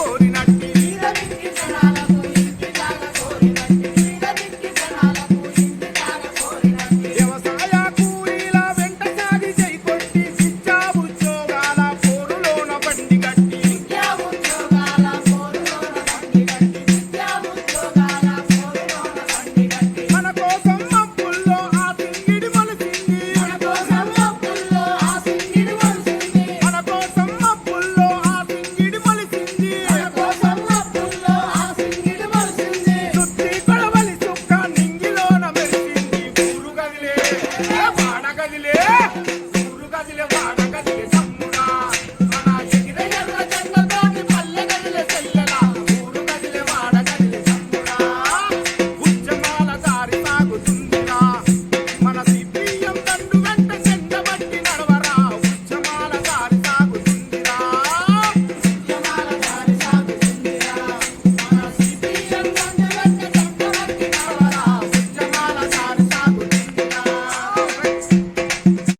Corina. వాడగదిలే గురు గదిలే వాడ